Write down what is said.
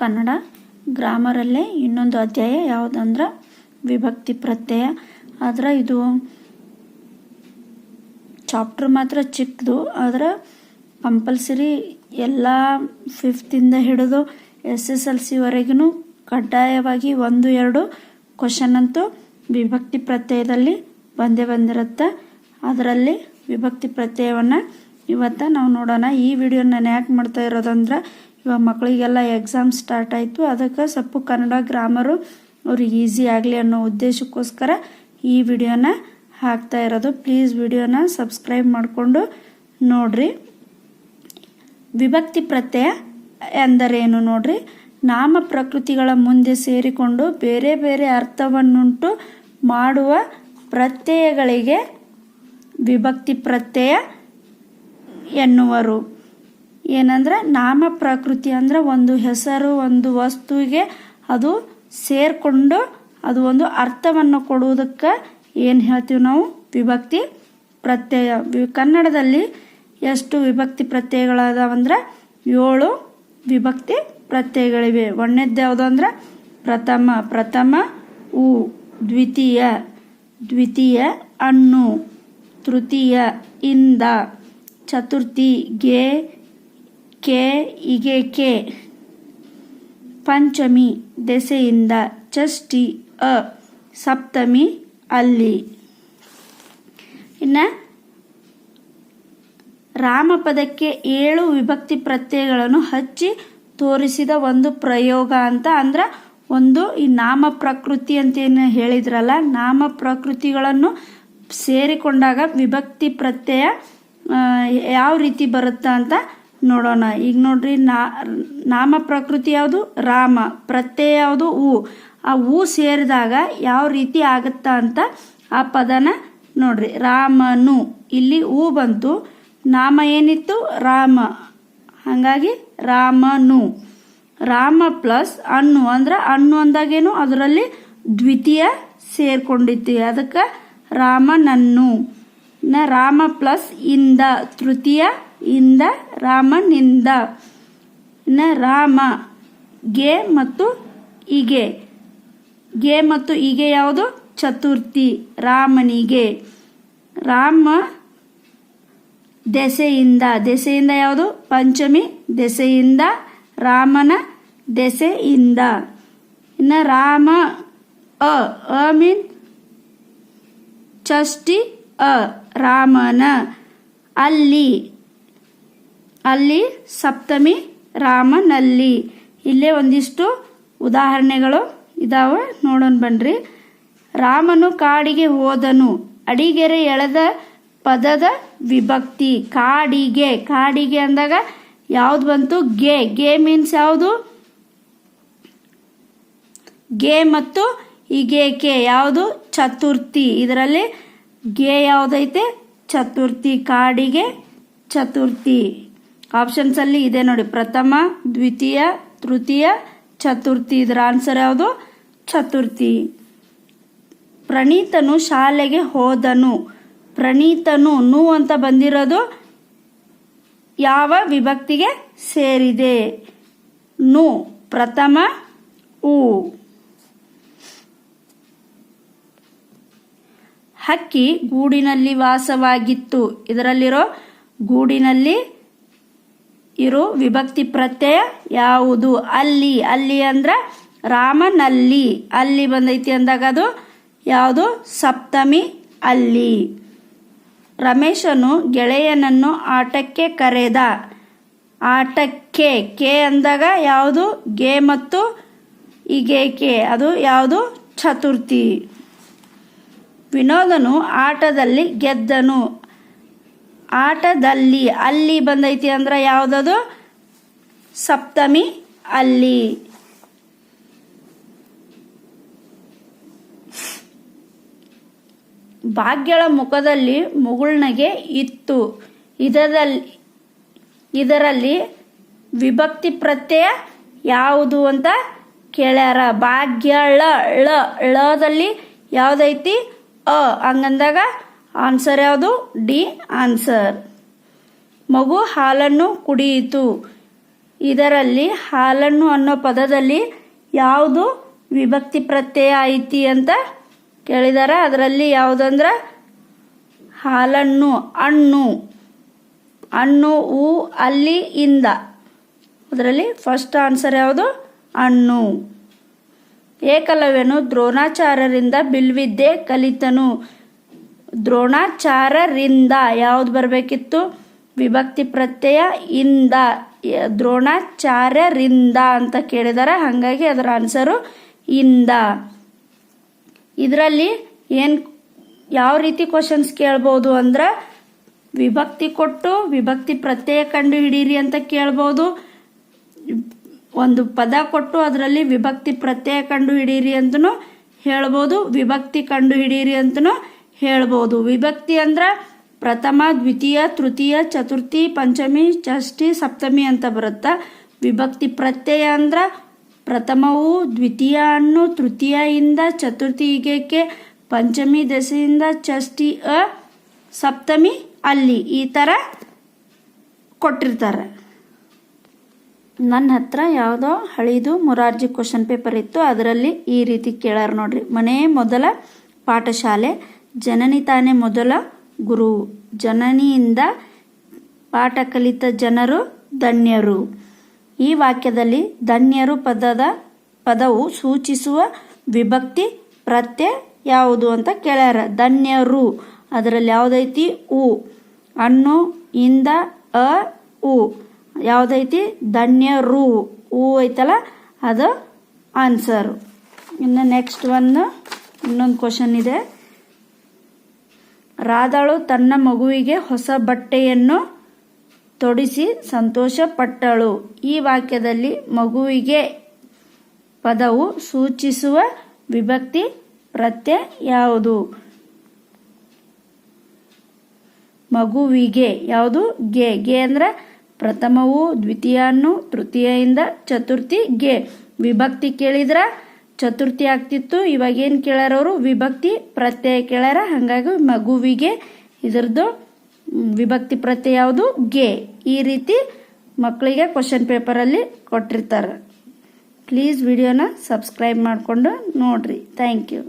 ಕನ್ನಡ ಗ್ರಾಮರಲ್ಲೇ ಇನ್ನೊಂದು ಅಧ್ಯಾಯ, ಯಾವುದಂದ್ರೆ ವಿಭಕ್ತಿ ಪ್ರತ್ಯಯ. ಆದ್ರೆ ಇದು ಚಾಪ್ಟರ್ ಮಾತ್ರ ಚಿಕ್ಕದು ಆದ್ರೆ ಕಂಪಲ್ಸರಿ ಎಲ್ಲ ಫಿಫ್ತಿಂದ ಹಿಡಿದು ಎಸ್ ಎಸ್ ಎಲ್ ಸಿವರೆಗೂ ಕಡ್ಡಾಯವಾಗಿ ಒಂದು, ಎರಡು ಕ್ವಶನ್ ಅಂತೂ ವಿಭಕ್ತಿ ಪ್ರತ್ಯಯದಲ್ಲಿ ಬಂದೇ ಬಂದಿರುತ್ತೆ. ಅದರಲ್ಲಿ ವಿಭಕ್ತಿ ಪ್ರತ್ಯಯವನ್ನು ಇವತ್ತು ನಾವು ನೋಡೋಣ. ಈ ವಿಡಿಯೋನ ನಾನು ಯಾಕೆ ಮಾಡ್ತಾ ಇರೋದಂದ್ರೆ ಇವಾಗ ಮಕ್ಕಳಿಗೆಲ್ಲ ಎಕ್ಸಾಮ್ ಸ್ಟಾರ್ಟ್ ಆಯಿತು. ಅದಕ್ಕೆ ಸ್ವಲ್ಪ ಕನ್ನಡ ಗ್ರಾಮರು ಅವ್ರಿಗೆ ಈಸಿ ಆಗಲಿ ಅನ್ನೋ ಉದ್ದೇಶಕ್ಕೋಸ್ಕರ ಈ ವಿಡಿಯೋನ ಹಾಕ್ತಾ ಇರೋದು. ಪ್ಲೀಸ್ ವಿಡಿಯೋನ ಸಬ್ಸ್ಕ್ರೈಬ್ ಮಾಡಿಕೊಂಡು ನೋಡ್ರಿ. ವಿಭಕ್ತಿ ಪ್ರತ್ಯಯ ಎಂದರೇನು ನೋಡ್ರಿ? ನಾಮ ಪ್ರಕೃತಿಗಳ ಮುಂದೆ ಸೇರಿಕೊಂಡು ಬೇರೆ ಬೇರೆ ಅರ್ಥವನ್ನುಂಟು ಮಾಡುವ ಪ್ರತ್ಯಯಗಳಿಗೆ ವಿಭಕ್ತಿ ಪ್ರತ್ಯಯ ಎನ್ನುವರು. ಏನಂದ್ರೆ ನಾಮ ಪ್ರಕೃತಿ ಅಂದ್ರೆ ಒಂದು ಹೆಸರು, ಒಂದು ವಸ್ತುವಿಗೆ ಅದು ಸೇರಿಕೊಂಡು ಅದು ಒಂದು ಅರ್ಥವನ್ನು ಕೊಡುವುದಕ್ಕೆ ಏನು ಹೇಳ್ತೀವಿ ನಾವು? ವಿಭಕ್ತಿ ಪ್ರತ್ಯಯ. ಕನ್ನಡದಲ್ಲಿ ಎಷ್ಟು ವಿಭಕ್ತಿ ಪ್ರತ್ಯಯಗಳದಾವಂದ್ರೆ ಏಳು ವಿಭಕ್ತಿ ಪ್ರತ್ಯಯಗಳಿವೆ. ಒಂದನೇದ್ದು ಯಾವುದು ಅಂದ್ರೆ ಪ್ರಥಮ. ಪ್ರಥಮ ಉ, ದ್ವಿತೀಯ. ದ್ವಿತೀಯ ಅನ್ನು ತೃತೀಯ ಇಂದ. ಚತುರ್ಥಿ ಗೆ ಕೆ ಇಗೆ ಕೆ. ಪಂಚಮಿ ದೆಸೆಯಿಂದ ಚಷ್ಟಿ ಅ. ಸಪ್ತಮಿ ಅಲ್ಲಿ. ಇನ್ನು ರಾಮಪದಕ್ಕೆ ಏಳು ವಿಭಕ್ತಿ ಪ್ರತ್ಯಯಗಳನ್ನು ಹಚ್ಚಿ ತೋರಿಸಿದ ಒಂದು ಪ್ರಯೋಗ ಅಂತ ಅಂದ್ರೆ ಒಂದು ಈ ನಾಮ ಪ್ರಕೃತಿ ಅಂತ ಏನು ಹೇಳಿದ್ರಲ್ಲ, ನಾಮ ಪ್ರಕೃತಿಗಳನ್ನು ಸೇರಿಕೊಂಡಾಗ ವಿಭಕ್ತಿ ಪ್ರತ್ಯಯ ಯಾವ ರೀತಿ ಬರುತ್ತಾ ಅಂತ ನೋಡೋಣ. ಈಗ ನೋಡ್ರಿ ನಾಮ ಪ್ರಕೃತಿ ಯಾವುದು? ರಾಮ. ಪ್ರತ್ಯಯ ಯಾವುದು? ಹೂ ಆ ಹೂ ಸೇರಿದಾಗ ಯಾವ ರೀತಿ ಆಗುತ್ತ ಅಂತ ಆ ಪದನ ನೋಡ್ರಿ. ರಾಮನು. ಇಲ್ಲಿ ಹೂ ಬಂತು. ನಾಮ ಏನಿತ್ತು? ರಾಮ. ಹಾಗಾಗಿ ರಾಮನು. ರಾಮ ಪ್ಲಸ್ ಅನ್ನು. ಅಂದ್ರೆ ಅನ್ನು ಅಂದಾಗೇನು? ಅದರಲ್ಲಿ ದ್ವಿತೀಯ ಸೇರ್ಕೊಂಡಿತ್ತು. ಅದಕ್ಕೆ ರಾಮನನ್ನು. ರಾಮ ಪ್ಲಸ್ ಇಂದ ತೃತೀಯ ಇಂದ ರಾಮನಿಂದ. ಇನ್ನ ರಾಮ, ಗೆ ಮತ್ತು ಹೀಗೆ ಗೆ ಮತ್ತು ಹೀಗೆ ಯಾವುದು? ಚತುರ್ಥಿ, ರಾಮನಿಗೆ. ರಾಮ ದೆಸೆಯಿಂದ ದೆಸೆಯಿಂದ ಯಾವುದು? ಪಂಚಮಿ, ದೆಸೆಯಿಂದ ರಾಮನ ದೆಸೆಯಿಂದ. ಇನ್ನು ರಾಮ, ಅ ಅ ಮೀನ್ ಷಷ್ಠಿ, ಅ, ರಾಮನ. ಅಲ್ಲಿ ಅಲ್ಲಿ ಸಪ್ತಮಿ ರಾಮನಲ್ಲಿ. ಇಲ್ಲೇ ಒಂದಿಷ್ಟು ಉದಾಹರಣೆಗಳು ಇದಾವೆ, ನೋಡೋಣ ಬನ್ರಿ. ರಾಮನು ಕಾಡಿಗೆ ಹೋದನು. ಅಡಿಗೆರೆ ಎಳೆದ ಪದದ ವಿಭಕ್ತಿ. ಕಾಡಿಗೆ ಕಾಡಿಗೆ ಅಂದಾಗ ಯಾವ್ದು ಬಂತು? ಗೆ. ಗೆ ಮೀನ್ಸ್ ಯಾವುದು? ಗೆ ಮತ್ತು ಇಗೇಕೆ ಯಾವುದು? ಚತುರ್ಥಿ. ಇದರಲ್ಲಿ ಗೆ ಯಾವುದೈತೆ? ಚತುರ್ಥಿ. ಕಾಡಿಗೆ ಚತುರ್ಥಿ. ಆಪ್ಷನ್ಸ್ ಅಲ್ಲಿ ಇದೆ ನೋಡಿ. ಪ್ರಥಮ, ದ್ವಿತೀಯ, ತೃತೀಯ, ಚತುರ್ಥಿ. ಇದರ ಆನ್ಸರ್ ಯಾವುದು? ಚತುರ್ಥಿ. ಪ್ರಣೀತನು ಶಾಲೆಗೆ ಹೋದನು. ಪ್ರಣೀತನು ನು ಅಂತ ಬಂದಿರೋದು ಯಾವ ವಿಭಕ್ತಿಗೆ ಸೇರಿದೆ? ನು, ಪ್ರಥಮ, ಉ. ಹಕ್ಕಿ ಗೂಡಿನಲ್ಲಿ ವಾಸವಾಗಿತ್ತು. ಇದರಲ್ಲಿರೋ ಗೂಡಿನಲ್ಲಿ ಇರೋ ವಿಭಕ್ತಿ ಪ್ರತ್ಯಯ ಯಾವುದು? ಅಲ್ಲಿ. ಅಲ್ಲಿ ಅಂದ್ರೆ ರಾಮನಲ್ಲಿ. ಅಲ್ಲಿ ಬಂದೈತಿ ಅಂದಾಗ ಅದು ಯಾವುದು? ಸಪ್ತಮಿ ಅಲ್ಲಿ. ರಮೇಶನು ಗೆಳೆಯನನ್ನು ಆಟಕ್ಕೆ ಕರೆದ. ಆಟಕ್ಕೆ ಕೆ ಅಂದಾಗ ಯಾವುದು? ಗೆ ಮತ್ತು ಇಗೆ ಕೆ. ಅದು ಯಾವುದು? ಚತುರ್ಥಿ. ವಿನೋದನು ಆಟದಲ್ಲಿ ಗೆದ್ದನು. ಆಟದಲ್ಲಿ ಅಲ್ಲಿ ಬಂದೈತಿ ಅಂದ್ರೆ ಯಾವುದದು? ಸಪ್ತಮಿ ಅಲ್ಲಿ. ಭಾಗ್ಯಳ ಮುಖದಲ್ಲಿ ಮುಗುಳ್ನಗೆ ಇತ್ತು. ಇದರಲ್ಲಿ ಇದರಲ್ಲಿ ವಿಭಕ್ತಿ ಪ್ರತ್ಯಯ ಯಾವುದು ಅಂತ ಕೇಳ್ಯಾರ. ಭಾಗ್ಯಳ ಳ, ಳದಲ್ಲಿ ಯಾವುದೈತಿ? ಅ, ಹಂಗಂದಾಗ ಆನ್ಸರ್ ಯಾವುದು? D, answer. ಮಗು ಹಾಲನ್ನು ಕುಡಿಯಿತು. ಇದರಲ್ಲಿ ಹಾಲನ್ನು ಅನ್ನೋ ಪದದಲ್ಲಿ ಯಾವುದು ವಿಭಕ್ತಿ ಪ್ರತ್ಯಯ ಐತಿ ಅಂತ ಕೇಳಿದಾರ. ಅದರಲ್ಲಿ ಯಾವುದಂದ್ರೆ? ಹಾಲನ್ನು ಹಣ್ಣು ಹಣ್ಣು ಹೂ ಅಲ್ಲಿ, ಇಂದ. ಅದರಲ್ಲಿ ಫಸ್ಟ್ ಆನ್ಸರ್ ಯಾವುದು? ಹಣ್ಣು ಏಕಲವ್ಯನು ದ್ರೋಣಾಚಾರ್ಯರಿಂದ ಬಿಲ್ವಿದ್ಯೆ ಕಲಿತನು. ದ್ರೋಣಾಚಾರ್ಯರಿಂದ ಯಾವ್ದು ಬರಬೇಕಿತ್ತು? ವಿಭಕ್ತಿ ಪ್ರತ್ಯಯ ಇಂದ ದ್ರೋಣಾಚಾರ್ಯರಿಂದ ಅಂತ ಕೇಳಿದಾರೆ. ಹಾಗಾಗಿ ಅದರ ಆನ್ಸರು ಇಂದ. ಇದರಲ್ಲಿ ಏನು, ಯಾವ ರೀತಿ ಕ್ವಶನ್ಸ್ ಕೇಳ್ಬೋದು ಅಂದ್ರೆ, ವಿಭಕ್ತಿ ಕೊಟ್ಟು ವಿಭಕ್ತಿ ಪ್ರತ್ಯಯ ಕಂಡು ಹಿಡೀರಿ ಅಂತ ಕೇಳ್ಬೋದು. ಒಂದು ಪದ ಕೊಟ್ಟು ಅದರಲ್ಲಿ ವಿಭಕ್ತಿ ಪ್ರತ್ಯಯ ಕಂಡು ಹಿಡೀರಿ ಅಂತನೂ ಹೇಳ್ಬೋದು. ವಿಭಕ್ತಿ ಕಂಡು ಹಿಡೀರಿ ಅಂತನೂ ಹೇಳ್ಬೋದು. ವಿಭಕ್ತಿ ಅಂದ್ರೆ ಪ್ರಥಮ, ದ್ವಿತೀಯ, ತೃತೀಯ, ಚತುರ್ಥಿ, ಪಂಚಮಿ, ಷಷ್ಠಿ, ಸಪ್ತಮಿ ಅಂತ ಬರುತ್ತೆ? ವಿಭಕ್ತಿ ಪ್ರತ್ಯಯ ಅಂದ್ರೆ ಪ್ರಥಮವು, ದ್ವಿತೀಯ ಅನ್ನು ತೃತೀಯ ಇಂದ ಚತುರ್ಥಿ ಹೀಗೆ ಪಂಚಮಿ ದಶೆಯಿಂದ ಷಷ್ಠಿ ಅ ಸಪ್ತಮಿ ಅಲ್ಲಿ ಈ ಥರ ಕೊಟ್ಟಿರ್ತಾರೆ. ನನ್ನ ಹತ್ರ ಯಾವುದೋ ಹಳಿದು ಮೊರಾರ್ಜಿ ಕ್ವಶನ್ ಪೇಪರ್ ಇತ್ತು, ಅದರಲ್ಲಿ ಈ ರೀತಿ ಕೇಳಾರ ನೋಡ್ರಿ. ಮನೆ ಮೊದಲ ಪಾಠಶಾಲೆ. ಜನನಿ ತಾನೇ ಮೊದಲ ಗುರು. ಜನನಿಯಿಂದ ಪಾಠ ಕಲಿತ ಜನರು ಧನ್ಯರು. ಈ ವಾಕ್ಯದಲ್ಲಿ ಧನ್ಯರು ಪದದ, ಪದವು ಸೂಚಿಸುವ ವಿಭಕ್ತಿ, ಪ್ರತ್ಯಯ ಯಾವುದು ಅಂತ ಕೇಳ್ಯಾರ. ಧನ್ಯರು. ಅದರಲ್ಲಿ ಯಾವುದೈತಿ? ಉ. ಅಣ್ಣು ಇಂದ ಅ, ಉ. ಯಾವುದೈತಿ? ಧನ್ಯರು. ಉ ಐತಲ್ಲ? ಅದು ಆನ್ಸರು ಇನ್ನು ನೆಕ್ಸ್ಟ್ ಒಂದು, ಇನ್ನೊಂದು ಕ್ವಶನ್ ಇದೆ. ರಾಧಾಳು ತನ್ನ ಮಗುವಿಗೆ ಹೊಸ ಬಟ್ಟೆಯನ್ನು ತೊಡಿಸಿ ಸಂತೋಷಪಟ್ಟಳು. ಈ ವಾಕ್ಯದಲ್ಲಿ ಮಗುವಿಗೆ ಪದವು ಸೂಚಿಸುವ ವಿಭಕ್ತಿ ಪ್ರತ್ಯಯ ಯಾವುದು? ಮಗುವಿಗೆ ಯಾವುದು? ಗೆ. ಗೆ ಅಂದ್ರೆ ಪ್ರಥಮವು, ದ್ವಿತೀಯನು ತೃತೀಯಿಂದ ಚತುರ್ಥಿ ಗೆ. ವಿಭಕ್ತಿ ಕೇಳಿದ್ರ ಚತುರ್ಥಿ ಆಗ್ತಿತ್ತು. ಇವಾಗ ಏನು ಕೇಳ್ಯಾರವರು ವಿಭಕ್ತಿ ಪ್ರತ್ಯಯ ಕೇಳ್ಯಾರ. ಹಾಗಾಗಿ ಮಗುವಿಗೆ ಇದ್ರದ್ದು ವಿಭಕ್ತಿ ಪ್ರತ್ಯಯ ಯಾವುದು? ಗೆ. ಈ ರೀತಿ ಮಕ್ಕಳಿಗೆ ಕ್ವಶನ್ ಪೇಪರಲ್ಲಿ ಕೊಟ್ಟಿರ್ತಾರೆ. ಪ್ಲೀಸ್ ವಿಡಿಯೋನ ಸಬ್ಸ್ಕ್ರೈಬ್ ಮಾಡಿಕೊಂಡು ನೋಡಿರಿ. Thank you